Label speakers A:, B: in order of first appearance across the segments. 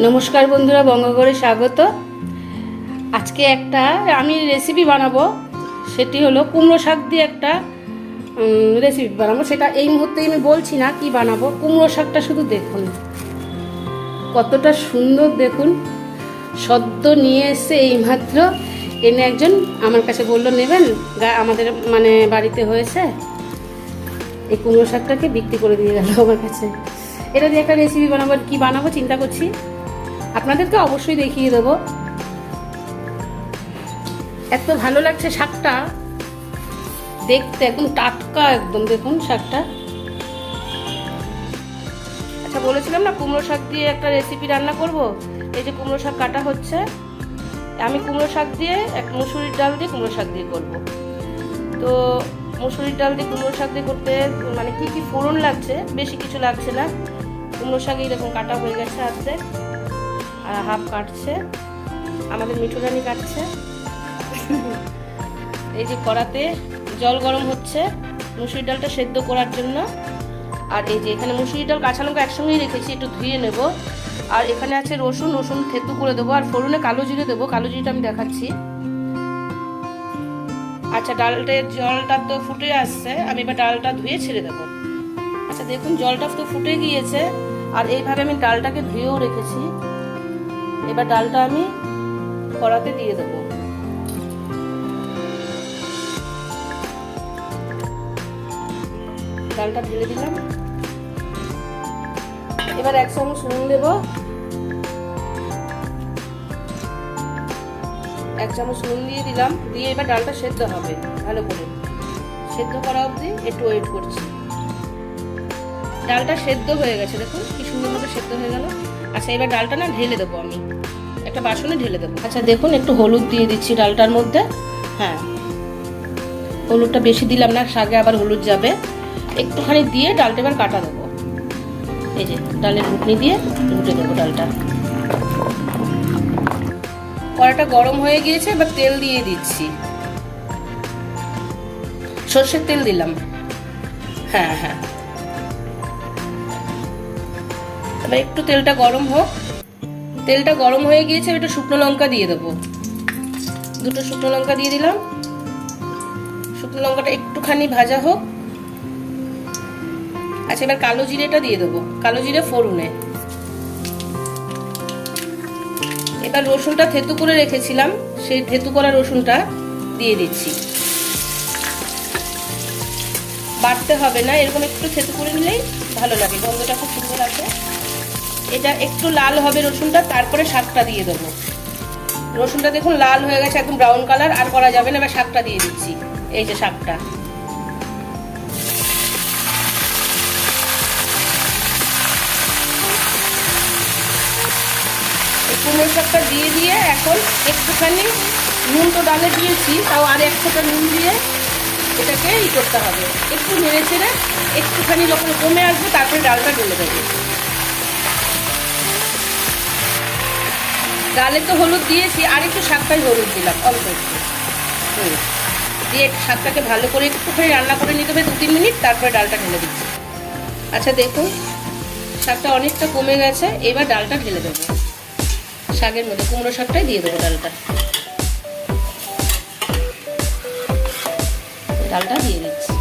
A: নমস্কার বন্ধুরা, বঙ্গগড়ে স্বাগত। আজকে একটা আমি রেসিপি বানাবো, সেটি হলো কুমড়ো শাক দিয়ে একটা রেসিপি বানাবো। সেটা এই মুহূর্তে আমি বলছি না কি বানাবো। কুমড়ো শাকটা শুধু দেখুন, কতটা সুন্দর দেখুন। সদ্য নিয়ে এসে এইমাত্র। এনে একজন আমার কাছে বলল, নেবেন? আমাদের মানে বাড়িতে হয়েছে। এই কুমড়ো শাকটাকে বিক্রি করে দিয়ে গেল আমার কাছে। এটা দিয়ে একটা রেসিপি বানাবো, কি বানাবো চিন্তা করছি? আপনাদেরকে অবশ্যই দেখিয়ে দেবো। এত ভালো লাগছে শাকটা। দেখতে একদম টাটকা একদম, দেখুন শাকটা। আচ্ছা বলেছিলাম না, কুমড়ো শাক দিয়ে একটা রেসিপি রান্না করব? এই যে কুমড়ো শাক কাটা হচ্ছে, আমি কুমড়ো শাক দিয়ে, এক মুসুরির ডাল দিয়ে কুমড়ো শাক দিয়ে করব। তো মুসুরির ডাল দিয়ে কুমড়ো শাক দিয়ে করতে মানে কি কি ফোড়ন লাগছে? বেশি কিছু লাগছে না। কুমড়ো শাক এরকম কাটা হয়ে গেছে আর হাফ কাটছে। আমাদের মিঠুরানি কাটছে। এই যে কড়াতে জল গরম হচ্ছে মুসুরির ডালটা সেদ্ধ করার জন্য। আর এই যে এখানে মুসুরির ডাল কাঁচা লঙ্কা একসঙ্গেই রেখেছি, একটু ধুয়ে নেব। আর এখানে আছে রসুন রসুন থেতু করে দেবো। আর ফোড়নে কালো জিরে দেবো। কালো জিরেটা আমি দেখাচ্ছি। আচ্ছা ডালটার জলটা তো ফুটে আসছে। আমি এবার ডালটা ধুয়ে ছেড়ে দেবো। আচ্ছা দেখুন জলটা তো ফুটে গিয়েছে। আর এইভাবে আমি ডালটাকে ধুয়েও রেখেছি। এবার ডালটা আমি কড়াতে দিয়ে দেবো। ডালটা ঢেলে দিলাম। এবার এক চামচ নুন দেবো। এক চামচ নুন দিয়ে দিলাম। দিয়ে এবার ডালটা সেদ্ধ হবে, ভালো করে। সেদ্ধ করা অবধি একটু ওয়েট করছি। ডালটা সেদ্ধ হয়ে গেছে, দেখুন কি সুন্দর মতো সেদ্ধ হয়ে গেল। আচ্ছা এবার ডালটা না ঢেলে দেবো আমি। একটা বাসনে ঢেলে দেবো। আচ্ছা দেখুন, একটু হলুদ দিয়ে দিচ্ছি ডালটার মধ্যে। হ্যাঁ। হলুদটা বেশি দিলাম না শাকে আবার হলুদ যাবে। একটুখানি দিয়ে ডালটা এবার কাটা দেবো। এই যে, ডালের ঘুটনি দিয়ে ঘুটে দেবো ডালটা। কড়াটা গরম হয়ে গিয়েছে, এবার তেল দিয়ে দিচ্ছি। সর্ষের তেল দিলাম। হ্যাঁ হ্যাঁ। এবার একটু তেলটা গরম হোক। তেলটা গরম হয়ে গিয়েছে একটু শুকনো লঙ্কা দিয়ে দেবো। দুটো শুকনো লঙ্কা দিয়ে দিলাম। শুকনো লঙ্কাটা একটুখানি ভাজা হোক। আচ্ছা এবার কালো জিরেটা দিয়ে দেবো। কালো জিরে ফোড়নে। এবার রসুনটা থেতু করে রেখেছিলাম, সেই থেতু করা রসুনটা দিয়ে দিচ্ছি। বাড়তে হবে না, এরকম একটু থেতু করে নিলেই ভালো লাগে, গন্ধটা খুব সুন্দর আছে এটা একটু লাল হবে রসুনটা, তারপরে শাকটা দিয়ে দেবো। রসুনটা দেখুন লাল হয়ে গেছে, একদম ব্রাউন কালার আর করা যাবে না, এবার শাকটা দিয়ে দিচ্ছি, এই যে শাকটা। কুমড়ো শাকটা দিয়ে দিয়ে এখন একটুখানি নুন তো ডালে দিয়েছি, তাও আর এক নুন দিয়ে এটাকে ই করতে হবে। একটু নেড়ে ছেড়ে একটুখানি যখন কমে আসবে, তারপরে ডালটা ঢেলে দেবে। ডালে তো হলুদ দিয়েছি, আর একটু শাকটাই হলুদ দিলাম, অল্প একটু। দিয়ে শাকটাকে ভালো করে একটু একটুখানি রান্না করে নিতে হবে দু তিন মিনিট, তারপরে ডালটা ঢেলে দিচ্ছি। আচ্ছা দেখুন, শাকটা অনেকটা কমে গেছে, এবার ডালটা ঢেলে দেবো। শাকের মধ্যে কুমড়ো শাকটাই দিয়ে দেবো ডালটা। ডালটা দিয়ে দিচ্ছি।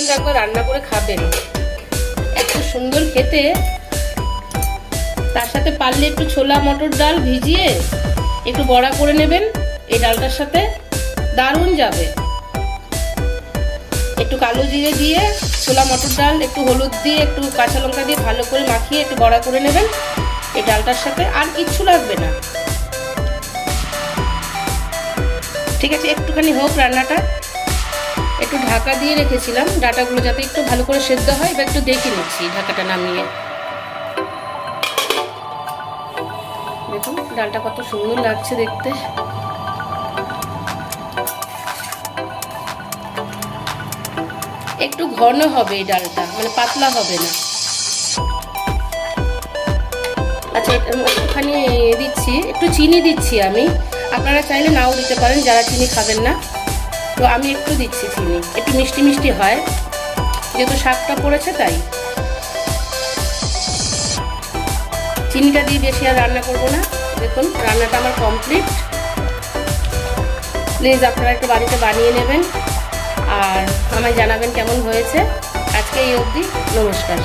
A: কিন্তু একবার রান্না করে খাবেন। এত সুন্দর খেতে। তার সাথে পারলে একটু ছোলা, মটর ডাল ভিজিয়ে একটু বড়া করে নেবেন, এই ডালটার সাথে দারুণ যাবে। একটু কালো জিরে দিয়ে ছোলা, মটর ডাল, একটু হলুদ দিয়ে, একটু কাঁচা লঙ্কা দিয়ে ভালো করে মাখিয়ে একটু বড়া করে নেবেন, এই ডালটার সাথে আর কিচ্ছু লাগবে না। ঠিক আছে, একটুখানি হোক রান্নাটা। একটু ঢাকা দিয়ে রেখেছিলাম। ডাটাগুলো যাতে একটু ভালো করে সেদ্ধ হয়, এবার একটু দেখে নিচ্ছি ঢাকাটা নামিয়ে। দেখুন, ডালটা কত সুন্দর লাগছে দেখতে। একটু ঘন হবে এই ডালটা মানে পাতলা হবে না। আচ্ছা একটুখানি দিচ্ছি, একটু চিনি দিচ্ছি আমি। আপনারা চাইলে নাও দিতে পারেন, যারা চিনি খাবেন না। তো আমি একটু দিচ্ছি চিনি। একটু মিষ্টি মিষ্টি হয়। যেহেতু শাকটা পড়েছে তাই। চিনিটা দিয়ে বেশি আর রান্না করব না। দেখুন, রান্নাটা আমার কমপ্লিট প্লিজ আপনারা একটু বাড়িতে বানিয়ে নেবেন। আর আমায় জানাবেন কেমন হয়েছে। আজকে এই অবধি। নমস্কার।